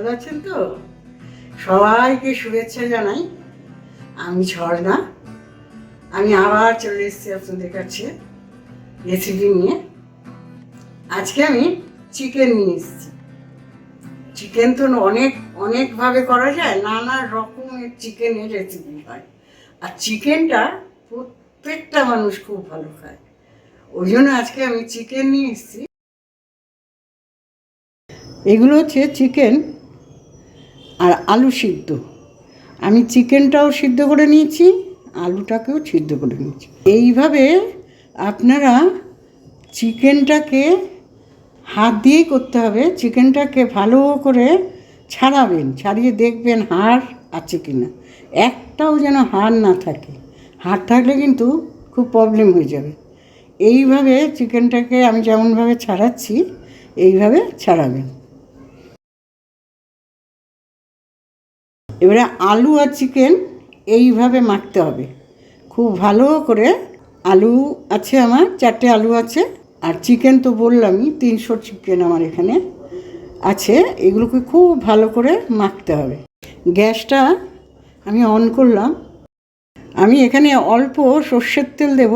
ভালো আছেন তো? সবাইকে শুভেচ্ছা জানাই। আমি ঝর্ণা। আমি আবার চলে এসেছি আপনাদের কাছে রেসিপি নিয়ে। আজকে আমি চিকেন নিয়ে এসেছি। চিকেন তো অনেক, অনেকভাবে করা যায়, নানা রকমের চিকেনের রেসিপি হয়। আর চিকেনটা প্রত্যেকটা মানুষ খুব ভালো খায়। ওই জন্য আজকে আমি চিকেন নিয়ে এসেছি। এগুলো হচ্ছে চিকেন আর আলু সিদ্ধ। আমি চিকেনটাও সিদ্ধ করে নিয়েছি, আলুটাকেও সিদ্ধ করে নিয়েছি। এইভাবে আপনারা চিকেনটাকে হাত দিয়েই করতে হবে। চিকেনটাকে ভালো করে ছাড়াবেন, ছাড়িয়ে দেখবেন হাড় আছে কি না একটাও যেন হাড় না থাকে। হাড় থাকলে কিন্তু খুব প্রবলেম হয়ে যাবে। এইভাবে চিকেনটাকে আমি যেমনভাবে ছাড়াচ্ছি, এইভাবে ছাড়াবেন। এবারে আলু আর চিকেন এইভাবে মাখতে হবে। খুব ভালো করে আলু আছে আমার, চারটে আলু আছে। আর চিকেন তো বললামই, তিনশো চিকেন আমার এখানে আছে। এগুলোকে খুব ভালো করে মাখতে হবে। গ্যাসটা আমি অন করলাম। আমি এখানে অল্প সর্ষের তেল দেব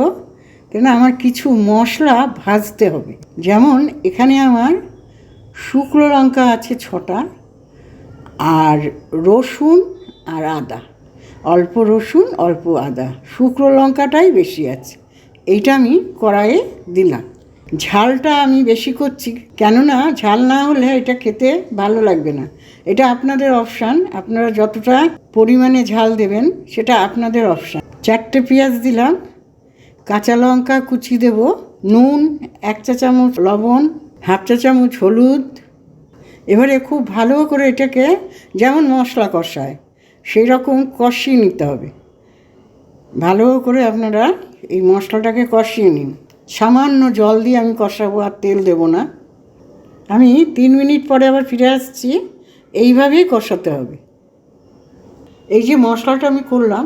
কেন আমার কিছু মশলা ভাজতে হবে। যেমন এখানে আমার শুকনো লঙ্কা আছে ছটা আর রসুন আর আদা। অল্প রসুন, অল্প আদা। শুকনো লঙ্কাটাই বেশি আছে। এইটা আমি কড়াইয়ে দিলাম। ঝালটা আমি বেশি করছি। কেননা ঝাল না হলে এটা খেতে ভালো লাগবে না। এটা আপনাদের অপশান। আপনারা যতটা পরিমাণে ঝাল দেবেন, সেটা আপনাদের অপশান। চারটে পেঁয়াজ দিলাম। কাঁচা লঙ্কা কুচি দেব। নুন, এক চা চামচ লবণ, হাফ চা চামচ হলুদ এবারে খুব ভালো করে এটাকে যেমন মশলা কষায় সেই রকম কষিয়ে নিতে হবে। ভালো করে আপনারা এই মশলাটাকে কষিয়ে নিন। সামান্য জল দিয়ে আমি কষাবো আর তেল দেব না। আমি তিন মিনিট পরে আবার ফিরে আসছি, এইভাবেই কষাতে হবে। এই যে মশলাটা আমি করলাম,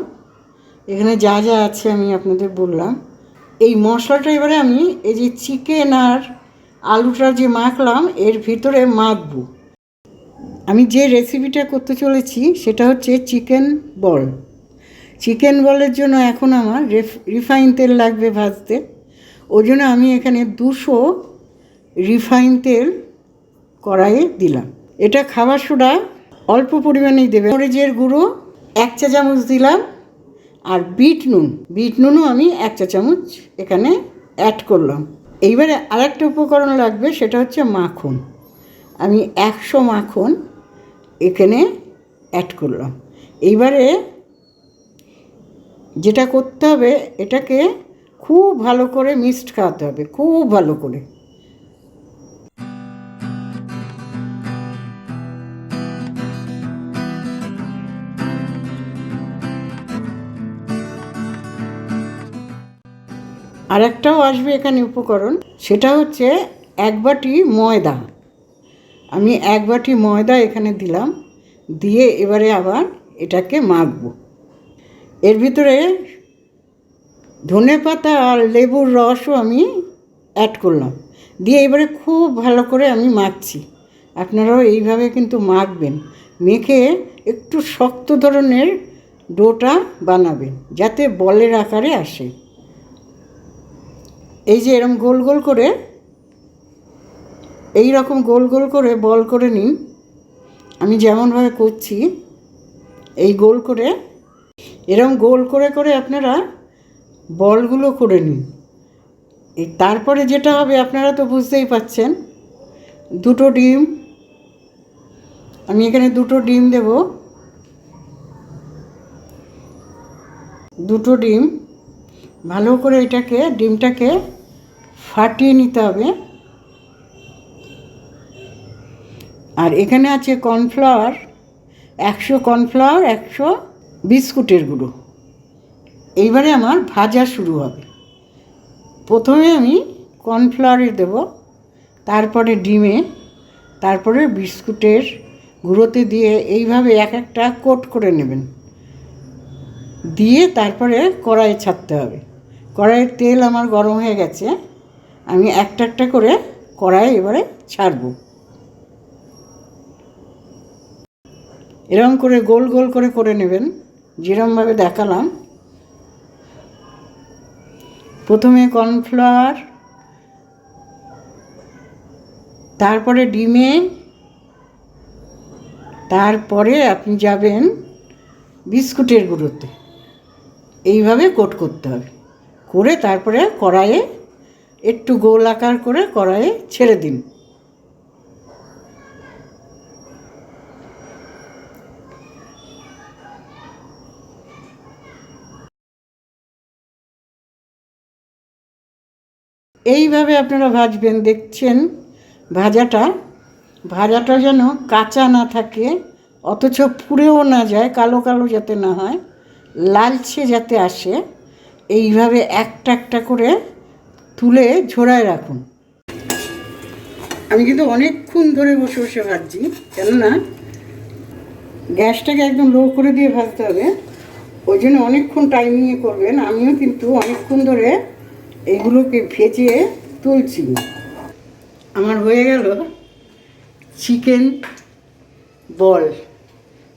এখানে যা যা আছে আমি আপনাদের বললাম। এই মশলাটা এবারে আমি এই যে চিকেন আর আলুটা যে মাখলাম, এর ভিতরে মাখবো। আমি যে রেসিপিটা করতে চলেছি, সেটা হচ্ছে চিকেন বল চিকেন বলের জন্য এখন আমার রিফাইন তেল লাগবে ভাজতে। ওই জন্য আমি এখানে দুশো রিফাইন তেল কড়াইয়ে দিলাম। এটা খাবার সোডা অল্প পরিমাণেই দেবে। মরিচের গুঁড়ো, এক চা চামচ দিলাম, আর বিট নুন। বিট নুনও আমি এক চা চামচ এখানে অ্যাড করলাম। এইবারে আরেকটা উপকরণ লাগবে, সেটা হচ্ছে মাখন। আমি একশো মাখন এখানে অ্যাড করলাম। এইবারে যেটা করতে হবে, এটাকে খুব ভালো করে মিক্সড খাওয়াতে হবে, খুব ভালো করে। আর একটাও আসবে এখানে উপকরণ, সেটা হচ্ছে এক বাটি ময়দা। আমি এক বাটি ময়দা এখানে দিলাম, দিয়ে এবারে আবার এটাকে মাখব। এর ভিতরে ধনে পাতা আর লেবুর রসও আমি অ্যাড করলাম। দিয়ে এবারে খুব ভালো করে আমি মাখছি। আপনারাও এইভাবে কিন্তু মাখবেন, মেখে একটু শক্ত ধরনের ডোটা বানাবেন, যাতে বলের আকারে আসে। এই যে এরম গোল গোল করে, এই রকম গোল গোল করে বল করে নিন। আমি যেমনভাবে করছি, এই গোল করে, এরম গোল করে করে আপনারা বলগুলো করে নিন। তারপরে যেটা হবে, আপনারা তো বুঝতেই পাচ্ছেন, দুটো ডিম, আমি এখানে দুটো ডিম দেব। দুটো ডিম, ভালো করে এটাকে, ডিমটাকে ফাটিয়ে নিতে হবে। আর এখানে আছে কর্নফ্লাওয়ার, একশো কর্নফ্লাওয়ার, একশো বিস্কুটের গুঁড়ো। এইবারে আমার ভাজা শুরু হবে। প্রথমে আমি কর্নফ্লাওয়ারে দেব, তারপরে ডিমে, তারপরে বিস্কুটের গুঁড়োতে দিয়ে এইভাবে এক একটা কোট করে নেবেন। দিয়ে তারপরে কড়াইয়ে ছাড়তে হবে। কড়াইয়ের তেল আমার গরম হয়ে গেছে। আমি একটা একটা করে কড়াই এবারে ছাড়বো। এরকম করে গোল গোল করে করে নেবেন যেরমভাবে দেখালাম। প্রথমে কর্নফ্লাওয়ার, তারপরে ডিমে, তারপরে আপনি যাবেন বিস্কুটের গুঁড়োতে। এইভাবে কোট করতে হবে। করে তারপরে কড়াইয়ে একটু গোল আকার করে কড়াইয়ে ছেড়ে দিন। এইভাবে আপনারা ভাজবেন, দেখছেন? ভাজাটা ভাজাটা যেন কাঁচা না থাকে, অথচ পুড়েও না যায়, কালো কালো যাতে না হয়, লালচে যাতে আসে, এইভাবে একটা একটা করে তুলে ঝোড়ায় রাখুন। আমি কিন্তু অনেকক্ষণ ধরে বসে বসে ভাজছি, কেননা গ্যাসটাকে একদম লো করে দিয়ে ভাজতে হবে। ওই জন্য অনেকক্ষণ টাইম নিয়ে করবেন। আমিও কিন্তু অনেকক্ষণ ধরে এগুলোকে ভেজে তুলছি। আমার হয়ে গেল চিকেন বল।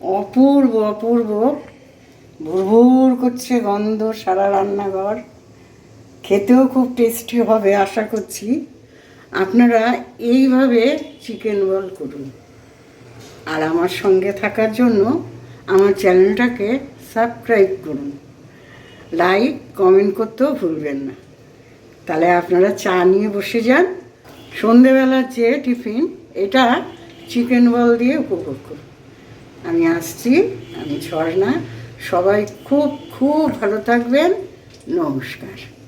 অপূর্ব অপূর্ব। ভুরভুর করছে গন্ধ সারা রান্নাঘর। খেতেও খুব টেস্টি হবে, আশা করছি। আপনারা এইভাবে চিকেন বল করুন। আর আমার সঙ্গে থাকার জন্য আমার চ্যানেলটাকে সাবস্ক্রাইব করুন। লাইক কমেন্ট করতেও ভুলবেন না। তাহলে আপনারা চা নিয়ে বসে যান। সন্ধেবেলার যে টিফিন, এটা চিকেন বল দিয়ে উপভোগ করুন। আমি আসছি, আমি ঝর্ণা। সবাই খুব খুব ভালো থাকবেন। নমস্কার।